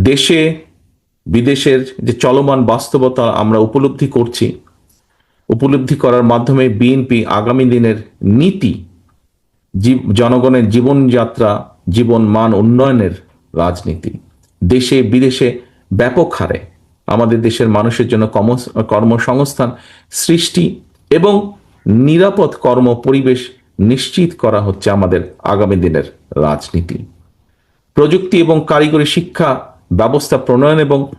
দেশে, বিদেশের যে চলমান বাস্তবতা আমরা উপলব্ধি করছি, উপলব্ধি করার মাধ্যমে বিএনপি আগামী দিনের নীতি জনগণের জীবনযাত্রা, জীবন মান উন্নয়নের রাজনীতি। দেশে, বিদেশে ব্যাপক হারে আমাদের দেশের মানুষের জন্য কর্ম- কর্মসংস্থান সৃষ্টি এবং নিরাপদ কর্ম পরিবেশ নিশ্চিত করা হচ্ছে আমাদের আগামী দিনের রাজনীতি। প্রযুক্তি এবং কারিগরি শিক্ষা ব্যবস্থা প্রণয়ন এবং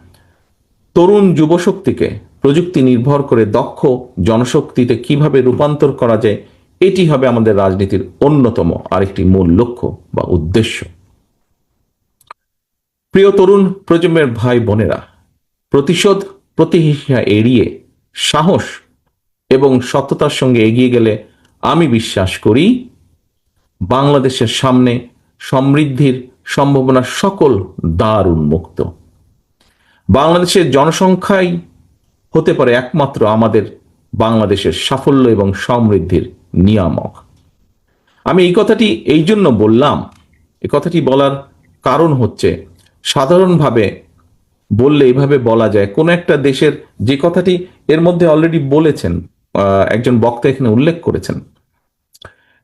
তরুণ যুবশক্তিকে প্রযুক্তি নির্ভর করে দক্ষ জনশক্তিতে কীভাবে রূপান্তর করা যায়, এটি হবে আমাদের রাজনীতির অন্যতম আরেকটি মূল লক্ষ্য বা উদ্দেশ্য। প্রিয় তরুণ প্রজন্মের ভাই বোনেরা, প্রতিশোধ, প্রতিহিংসা এড়িয়ে সাহস এবং সততার সঙ্গে এগিয়ে গেলে আমি বিশ্বাস করি, বাংলাদেশের সামনে সমৃদ্ধির সম্ভাবনা সকল দ্বার উন্মুক্ত বাংলাদেশের জনসংখ্যাই হতে পারে একমাত্র আমাদের বাংলাদেশের সাফল্য এবং সমৃদ্ধির নিয়ামক। আমি এই কথাটি এই জন্য বললাম, এই কথাটি বলার কারণ হচ্ছে, সাধারণভাবে বললে এইভাবে বলা যায়, কোন একটা দেশের যে কথাটি এর মধ্যে অলরেডি বলেছেন একজন বক্তা এখানে উল্লেখ করেছেন।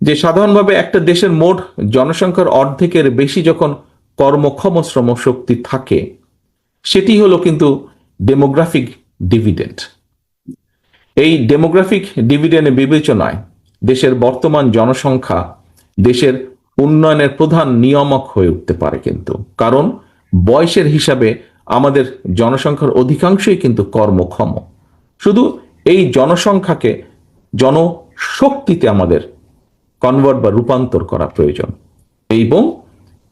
সাধারণভাবে একটা দেশের মোট জনসংখ্যার অর্ধেকের বেশি যখন কর্মক্ষম শ্রম শক্তি থাকে, সেটি হলো কিন্তু ডেমোগ্রাফিক ডিভিডেন্ড এই ডেমোগ্রাফিক ডিভিডেন্ড বিবেচনায় দেশের বর্তমান জনসংখ্যা দেশের উন্নয়নের প্রধান নিয়ামক হয়ে উঠতে পারে কিন্তু। কারণ বয়সের হিসাবে আমাদের জনসংখ্যার অধিকাংশই কিন্তু কর্মক্ষম। শুধু এই জনসংখ্যাকে, জনশক্তিতে আমাদের কনভার্ট বা রূপান্তর করা প্রয়োজন। এবং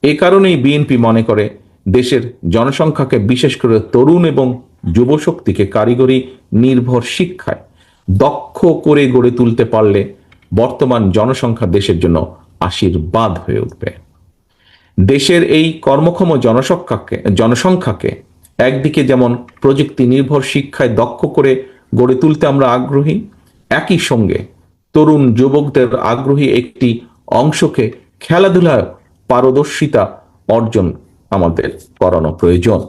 এ কারণেই বিএনপি মনে করে দেশের জনসংখ্যাকে বিশেষ করে তরুণ এবং যুবশক্তিকে কারিগরি নির্ভর শিক্ষায় দক্ষ করে গড়ে তুলতে পারলে বর্তমান জনসংখ্যা দেশের জন্য আশীর্বাদ হয়ে উঠবে। দেশের এই কর্মক্ষম জনসংখ্যাকে জনসংখ্যাকে একদিকে যেমন প্রযুক্তি নির্ভর শিক্ষায় দক্ষ করে গড়ে তুলতে আমরা আগ্রহী, একই সঙ্গে তরুণ যুবকদের আগ্রহী একটি অংশকে খেলাধুলায় পারদর্শিতা অর্জন আমাদের করানো প্রয়োজন।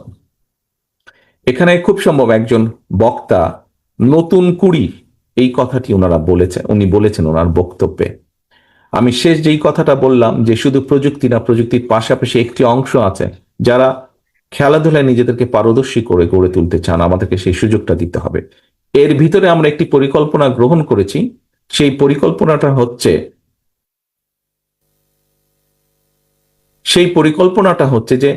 এখানে খুব সম্ভব একজন বক্তা নতুন কুড়ি এই কথাটি ওনারা বলেছেন, উনি বলেছেন ওনার বক্তব্যে। আমি শেষ যেই কথাটা বললাম যে শুধু প্রযুক্তি না, প্রযুক্তির পাশাপাশি একটি অংশ আছে, যারা খেলাধুলায় নিজেদেরকে পারদর্শী করে গড়ে তুলতে চান, আমাদেরকে সেই সুযোগটা দিতে হবে। এর ভিতরে আমরা একটি পরিকল্পনা গ্রহণ করেছি সেই পরিকল্পনাটা হচ্ছে সেই পরিকল্পনাটা হচ্ছে যে